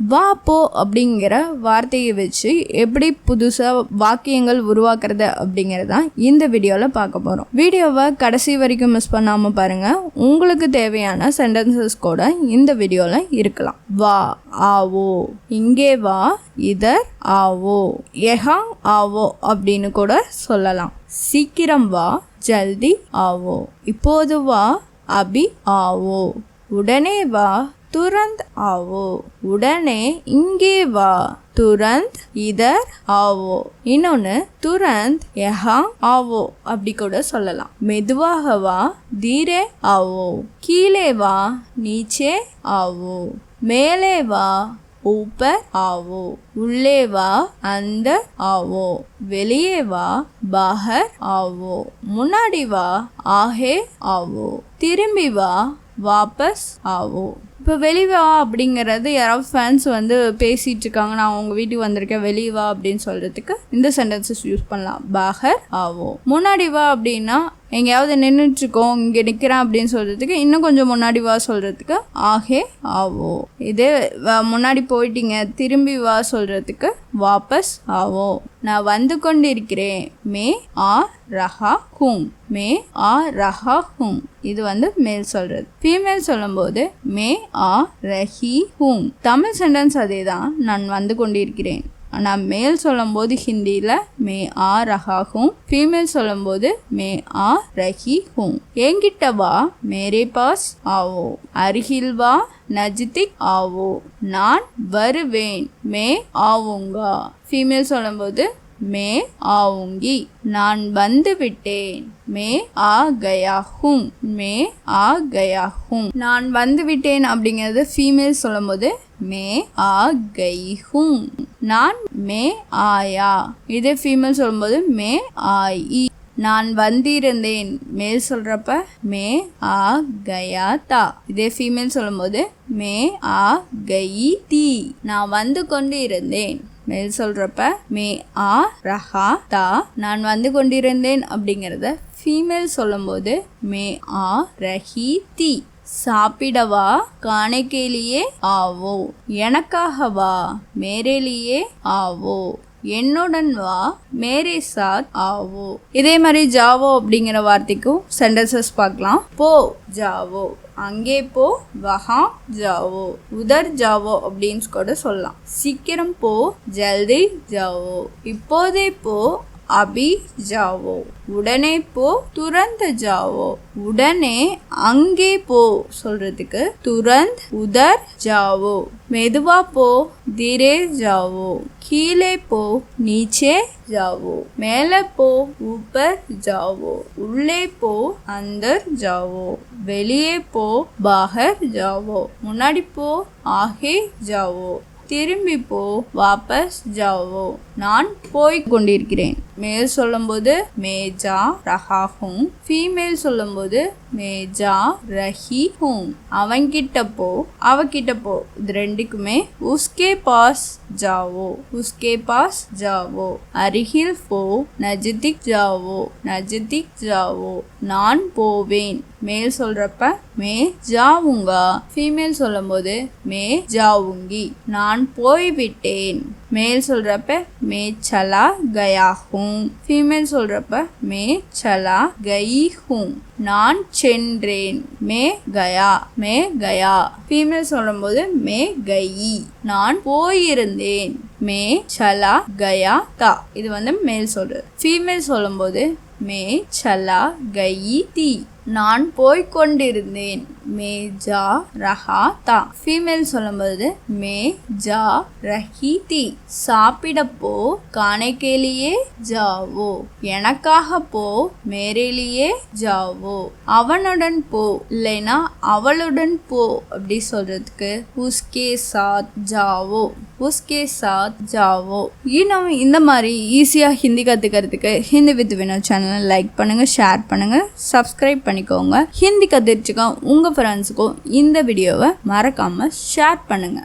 வா போ அப்படிங்கிற வார்த்தையை வச்சு எப்படி புதுசாக வாக்கியங்கள் உருவாக்குறது அப்படிங்கிறதான் இந்த வீடியோவில் பார்க்க போகிறோம் வீடியோவை கடைசி வரைக்கும் மிஸ் பண்ணாமல் பாருங்கள் உங்களுக்கு தேவையான சென்டென்சஸ் கூட இந்த வீடியோவில் இருக்கலாம். வா ஆவோ இங்கே வா இதர் ஆவோ எஹா ஆவோ அப்படின்னு கூட சொல்லலாம். சீக்கிரம் வா ஜல்தி ஆவோ இப்போது வா அபி ஆவோ உடனே வா துரந்த் ஆவோ. உடனே இங்கே வா துரந்த் இதர் ஆவோ. இன்னொன்று துரந்த் எஹா ஆவோ. அப்படி கூட சொல்லலாம். மெதுவாக வா தீரே ஆவோ. கீழே வா நீச்சே ஆவோ. மேலே வா ஊப்பர் ஆவோ. உள்ளே வா அந்த ஆவோ. வெளியே வா பாகர் ஆவோ. முன்னாடி வா ஆஹே ஆவோ. திரும்பி வா வாபஸ் ஆவோ. இப்போ வெளிவா அப்படிங்கிறது யாராவது ஃபேன்ஸ் வந்து பேசிகிட்டு இருக்காங்க நான் உங்கள் வீட்டுக்கு வந்திருக்கேன். வெளியே வா அப்படின்னு சொல்கிறதுக்கு இந்த சென்டென்சஸ் யூஸ் பண்ணலாம். பாகர் ஆவோ முன்னாடி வா அப்படின்னா எங்கேயாவது நின்றுட்டுருக்கோம் இங்கே நிற்கிறேன் அப்படின்னு சொல்கிறதுக்கு இன்னும் கொஞ்சம் முன்னாடி வா சொல்கிறதுக்கு ஆகே ஆவோ. இதே முன்னாடி போயிட்டீங்க திரும்பி வா சொல்கிறதுக்கு வாபஸ் ஆவோ. நான் வந்து கொண்டிருக்கிறேன். மே ஆ ரஹா ஹூம். மே ஆ ரஹா ஹூம். இது வந்து மேல் சொல்கிறது ஃபீமேல் சொல்லும்போது மே ஆ ரஹி ஹூம். தமிழ் சென்டென்ஸ் அதே தான் நான் வந்து கொண்டிருக்கிறேன். ஆனால் மேல் சொல்லும்போது ஹிந்தியில் மே ஆ ரஹாகும் ஃபீமேல் சொல்லும்போது மே ஆ ரஹி ஹூம் என்கிட்ட வா மேரே பாஸ் ஆவோ. அருகில் வா நஜிதிக் ஆவோ. நான் வருவேன் மே ஆவுங்கா. ஃபீமேல் சொல்லும்போது மே ஆவுங்கி. நான் வந்து விட்டேன் மே ஆ கயாஹும் மே ஆ கயாஹும். நான் வந்து விட்டேன் அப்படிங்கிறது ஃபீமேல் சொல்லும்போது மே ஆ கைஹும் நான் மே ஆயா. இதே ஃபீமேல் சொல்லும்போது மே ஆயி. நான் வந்திருந்தேன். மேல் சொல்கிறப்ப மே ஆ கயா தா. இதே ஃபீமேல் சொல்லும்போது மே ஆ கயி தி. நான் வந்து கொண்டு இருந்தேன் மேல் சொல்கிறப்ப மே ஆ ரஹா தா. நான் வந்து கொண்டிருந்தேன் அப்படிங்கிறத ஃபீமேல் சொல்லும்போது மே ஆ ரஹி தி. சாப்பிடவா? காணிக்கையிலேயே ஆவோ. எனக்காகவா? மேரேலியே ஆவோ. என்னுடன் வா மேரே சாத் ஆவோ. இதே மாதிரி ஜாவோ அப்படிங்கிற வார்த்தைக்கும் சென்டென்சஸ் பார்க்கலாம். போ ஜாவோ. அங்கே போ வஹா ஜாவோ. உதர் ஜாவோ அப்படின்னு கூட சொல்லலாம். சீக்கிரம் போ ஜல்தி ஜாவோ. இப்போதே போ அபி ஜாவோ உடனே போ துரந்த ஜாவோ உடனே அங்கே போ சொல்றதுக்கு துரந்த் உதர் ஜாவோ மெதுவா போ திரே ஜாவோ கீழே போ நீச்சே ஜாவோ. மேலே போ ஊப்பர் ஜாவோ உள்ளே போ அந்தர் ஜாவோ வெளியே போ பாகர் ஜாவோ முன்னாடி போ ஆகே ஜாவோ திரும்பி போ வாபஸ் ஜாவோ நான் போய் கொண்டிருக்கிறேன். மேல் சொல்லும்போது மேஜா ரஹா ஹூங் ஃபீமேல் சொல்லும்போது மேஜா ரஹி ஹூம் அவங்கிட்ட போ அவகிட்ட போ. இது ரெண்டுக்குமே உஸ்கே பாஸ் ஜாவோ உஸ்கே பாஸ் ஜாவோ. அருகில் போ நஜதிக் ஜாவோ நஜதிக் ஜாவோ. நான் போவேன். மேல் சொல்றப்ப மே ஜாவுங்கா. ஃபீமேல் சொல்லும்போது மே ஜாவுங்கி. நான் போய்விட்டேன். மேல் சொல்றப்ப மே சலா கயா ஹூம் ஃபீமேல் சொல்றப்ப மே சலா கயி ஹூம் நான் சென்றேன். மே கயா மே கயா ஃபீமேல் சொல்லும்போது மே கயி நான் போயிருந்தேன். மே சலா கயா தா இது வந்து மேல் சொல்றது. ஃபீமேல் சொல்லும்போது மே சலா கயி தி நான் போய்கொண்டிருந்தேன் மே ஜா ரஹா தா ஃபீமேல் சொல்லும்போது மே ஜா ரஹி தி சாப்பிட போ காணைக்கேலியே ஜாவோ. எனக்காக போ மேரேலியே ஜாவோ. அவனுடன் போ இல்லைன்னா அவளுடன் போ அப்படி சொல்றதுக்கு உஸ்கே சாத் ஜாவோ. உஸ்கே சாத் ஜாவோ. இன்னும் இந்த மாதிரி ஈஸியாக ஹிந்தி கற்றுக்கிறதுக்கு ஹிந்தி வித் வினோ சேனலை லைக் பண்ணுங்கள் ஷேர் பண்ணுங்கள் சப்ஸ்கிரைப் பண்ணிக்கோங்க. ஹிந்தி கற்றுச்சுக்கோ உங்கள் ஃப்ரெண்ட்ஸுக்கும் இந்த வீடியோவை மறக்காமல் ஷேர் பண்ணுங்கள்